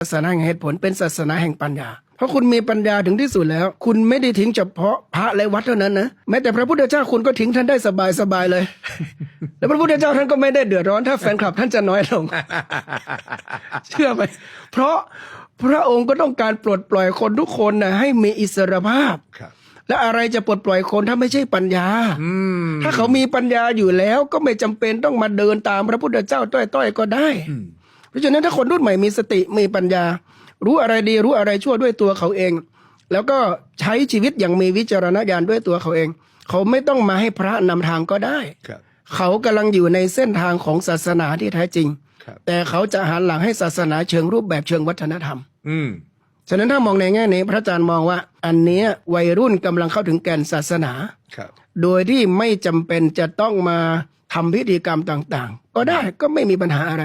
ศาสนาแห่งเหตุผลเป็นศาสนาแห่งปัญญา เพราะคุณมีปัญญาถึงที่สุดแล้ว คุณไม่ได้ทิ้งเฉพาะพระและวัดเท่านั้นนะแม้แต่พระพุทธเจ้าคุณก็ทิ้งท่านได้สบายสบายๆเลย แล้วพระพุทธเจ้าท่านก็ไม่ได้เดือดร้อนถ้าแฟนคลับท่านจะน้อยลง เชื่อไหมเพราะพระองค์ก็ต้องการปลดปล่อยคนทุกคนนะให้มีอิสรภาพครับและอะไรจะปลดปล่อยคนถ้าไม่ใช่ปัญญาอืมถ้าเขามีปัญญาอยู่แล้วก็ไม่จำเป็นต้องมาเดินตามพระพุทธเจ้าต้อยๆก็ได้อืมเพ ราะฉะนั้นถ้าคนรุ่นใหม่มีสติมีปัญญา รู้อะไรดีรู้อะไรชั่วด้วยตัวเขาเอง แล้วก็ใช้ชีวิตอย่างมีวิจารณญาณด้วยตัวเขาเอง เขาไม่ต้องมาให้พระนำทางก็ได้ครับเขากำลังอยู่ในเส้นทางของศาสนาที่แท้จริงครับแต่เขาจะหันหลังให้ศาสนาเชิงรูปแบบเชิงวัฒนธรรม อืมฉะนั้นถ้ามองในแง่นี้พระอาจารย์มองว่า อันเนี้ยวัยรุ่นกำลังเข้าถึงแก่นศาสนาครับ โดยที่ไม่จำเป็นจะต้องมาทำพิธีกรรมต่าง ๆ ก็ได้ก็ไม่มีปัญหาอะไร